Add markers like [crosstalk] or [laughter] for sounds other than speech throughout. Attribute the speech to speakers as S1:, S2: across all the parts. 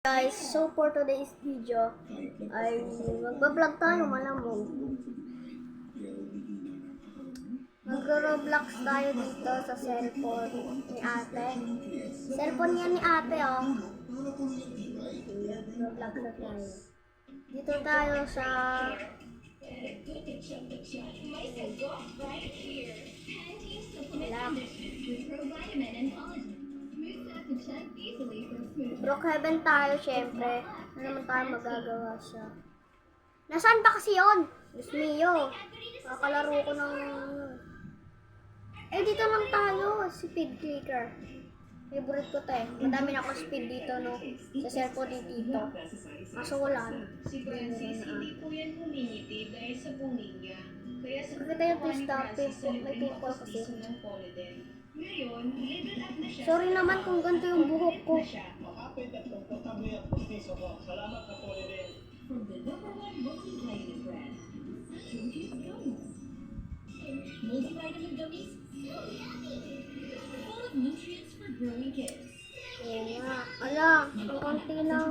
S1: Guys, so for today's video ay magbablog tayo malamog. Mag-roblox tayo dito sa cellphone ni ate. Cellphone yan ni ate oh. Roblox na tayo. Dito tayo sa Relax. Brookhaven tayo, syempre. Ano naman tayo magagawa siya. Nasaan ba kasi yun? Diyos mio. Kakalaro ko ng... Eh, dito lang tayo. Speed clicker. Favorite ko to eh. Madami na ako speed dito, no? Sa cellphone ni Tito. Kaso wala na.
S2: Si Francis, hindi po yan humingiti dahil sa pungin niya. Kaya sa
S1: Bakit tayo twist up? May pimple kasi.
S2: Ngayon, level up na siya.
S1: Sorry naman kung ganito yung buhok ko.
S3: Makapit at komportable ang pustiso ko. Salamat na po rin.
S2: From the number one multivitamin brand, Gummies. Multivitamin gummies, so yummy! Full of nutrients for growing kids.
S1: Ayan nga. Ala, ang konti ng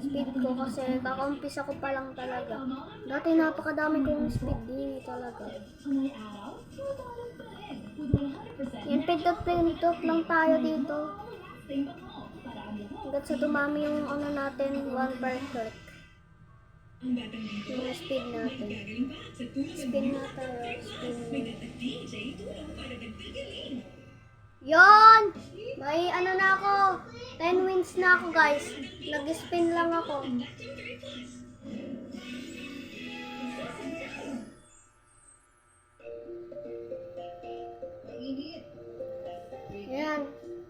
S1: speed ko kasi kakaumpisa ko pa lang talaga. Dati napakadami kong speed din talaga. Pintot-pintot lang tayo dito. Hanggat sa dumami yung ano natin, one per click. Yung speed natin. Spin na tayo, spin. Yon! May ano na ako. 10 wins na ako guys. Nag-spin lang ako.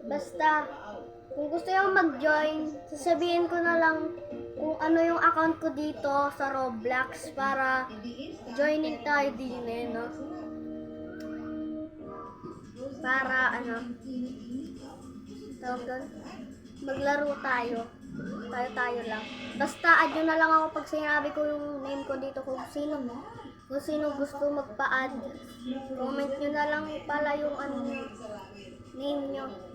S1: Basta, kung gusto yung mag-join, sasabihin ko na lang kung ano yung account ko dito sa Roblox para joinin tayo din eh, no? Para ano, tawag doon, maglaro tayo. Tayo-tayo lang. Basta add na lang ako pag sinabi ko yung name ko dito kung sino mo. Kung sino gusto magpa-add. Comment nyo na lang pala yung ano name nyo.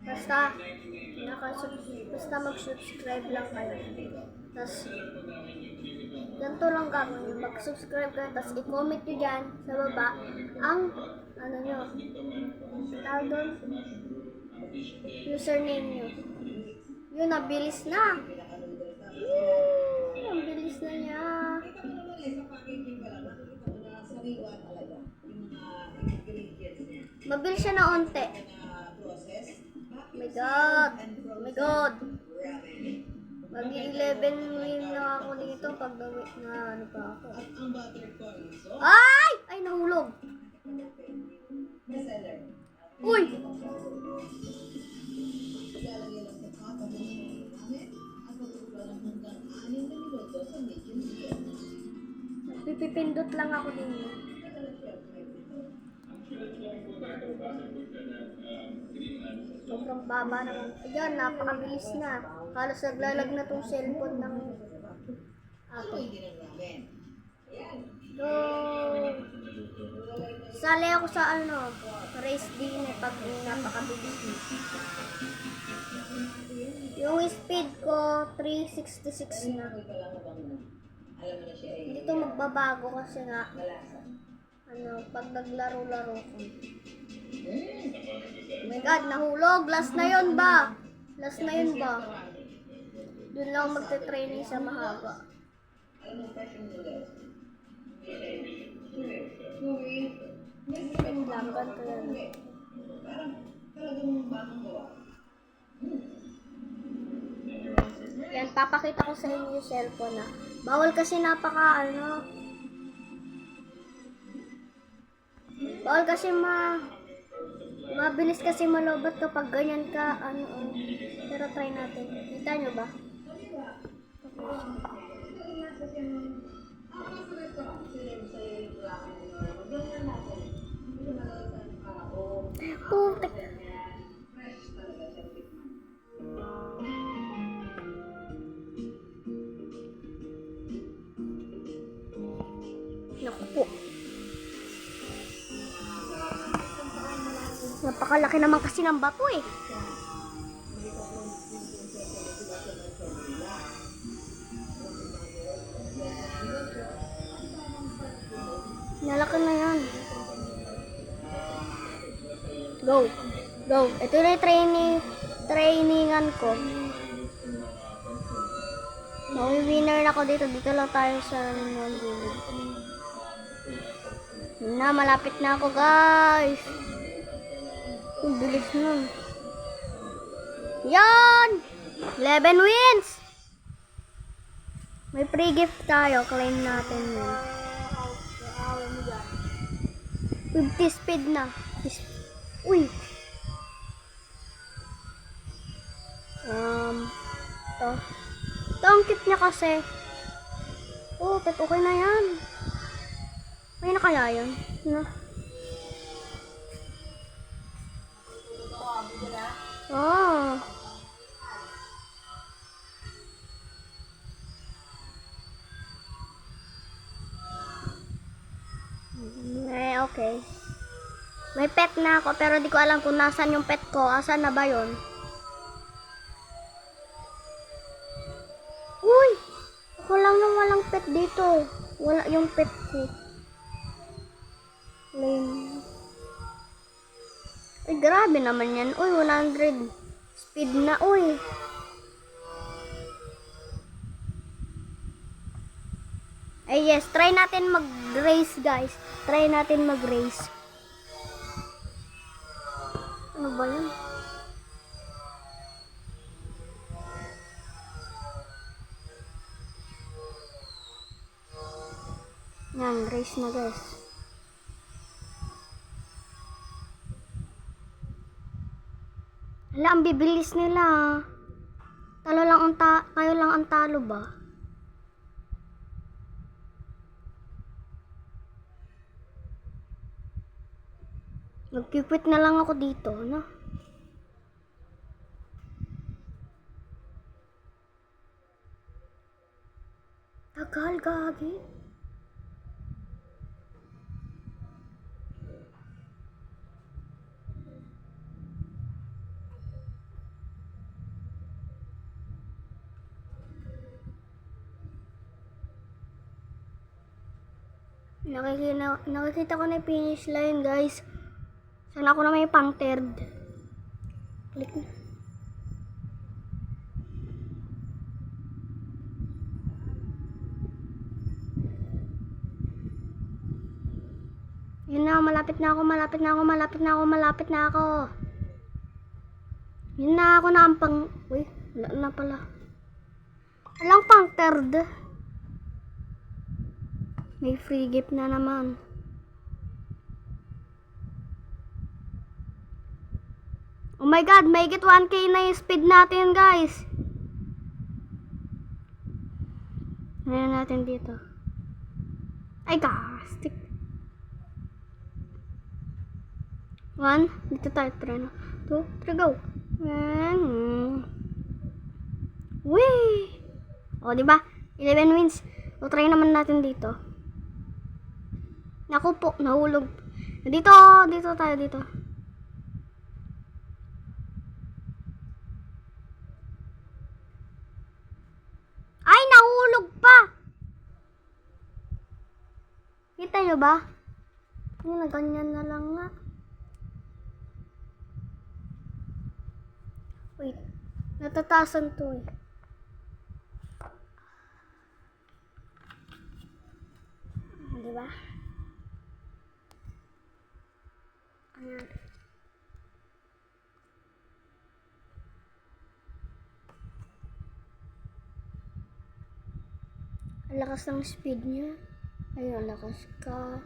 S1: Basta, nakasub- basta mag-subscribe lang kayo. Tapos, ganito lang gagawin. Mag-subscribe kayo, tapos i-comment nyo dyan sa baba ang, ano nyo, tawag doon, username nyo. Yun, nabilis na. Yun, ang bilis na niya. Mabilis siya na onte. Oh my God. Oh my God. Mag-11 win na ako dito pag na, na ano pa ako. Ay! Ay, nahulog. Uy! Pipipindot lang ako din. Sobrang baba naman. Ayan, napakabilis na. Halos naglalag na tong cellphone ng ako. So, sali ako sa ano, race din eh, pag napakabilis. Yung speed ko, 366 na. Hindi to magbabago kasi nga, ano, pag naglaro-laro ko. Oh my God, nahulog. Last na yun ba? Last na yun ba? Doon lang magte-training sa mahaba. Yun lang, ganito yan. Yan, papakita ko sa inyo yung cellphone na. Bawal kasi napaka, ano, bawal kasi ma, mabilis kasi malobot kapag ganyan ka, ano, oh. pero try natin. Kita nyo ba? Putik. Naku po. Napakalaki naman kasi ng bato eh. Nalaki na yan. Go. Go. Ito na yung training, trainingan ko. Mawi-winner na ako dito. Dito lang tayo sa Nagulog. Na, malapit na ako, guys. Ang bilis nun. Yan! 11 wins! May free gift tayo. Claim natin yun. 50 speed na. Uy! Um, to. Ito ang cute niya kasi. Oh, pet okay na yan. May na kaya yun? Na. Oh. Eh, okay. May pet na ako pero di ko alam kung nasan yung pet ko. Asan na ba yon? Uy! Ako lang nang walang pet dito. Wala yung pet ko. Lame. Ay, grabe naman yan. Uy, 100 speed na, uy. Ay, yes. Try natin mag-race, guys. Try natin mag-race. Ano ba yan? Yan, race na, guys. Hala, ang bibilis nila. Talo lang ang ta tayo lang ang talo ba? Nagkikwit na lang ako dito, no? Tagal, gagi. Nakikita, nakikita ko na yung finish line, guys. Sana ako na may pang third. Click na. Yun na, malapit na ako, malapit na ako, malapit na ako, malapit na ako. Yun na, ako na ang pang... Uy, wala na pala. Walang pang third. May free gift na naman. Oh my god, may get 1k na yung speed natin, guys. Ano natin dito? Ay, gastik. One, dito tayo, try na. Two, three, go. And, Wee! O, di ba? 11 wins. O, try naman natin dito. Naku po, nahulog. Dito, dito tayo, dito. Ay, nahulog pa! Kita nyo ba? Yun, na ganyan na lang nga. Wait, natatasan to eh. Ah, Di ba? Ang lakas ng speed niya. Ayun, lakas ka.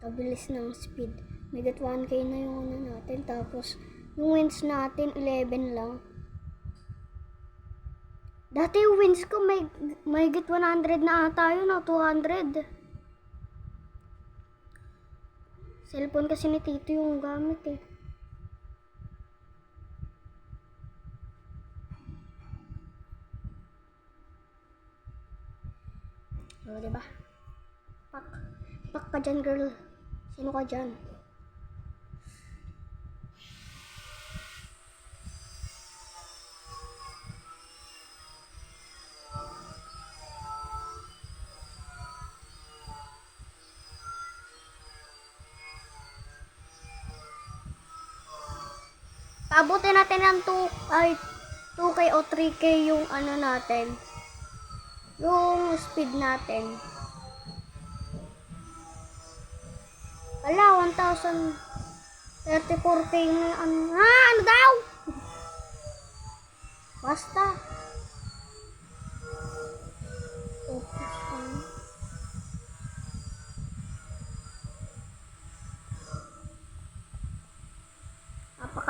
S1: Kabilis ng speed. May get 1k na yung ano natin. Tapos, yung wins natin, 11 lang. Dati yung wins ko, may, may get 100 na ata yun, o 200. Cellphone kasi ni Tito yung gamit eh. O, diba? Pak. Pak ka dyan, girl. Sino ka dyan? Paabutin natin ng 2, ay, 2K o 3K yung ano natin. Yung speed natin. Wala, 1,000 34K na ano. Ah, ano daw? [laughs] Basta.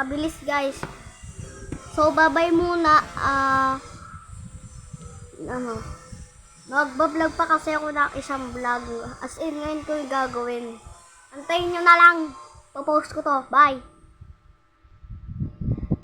S1: Napakabilis guys. So, babay muna. Ah, ano, magbablog pa kasi ako ng isang vlog. As in, ngayon ko yung gagawin. Antayin nyo na lang. Popost ko to. Bye!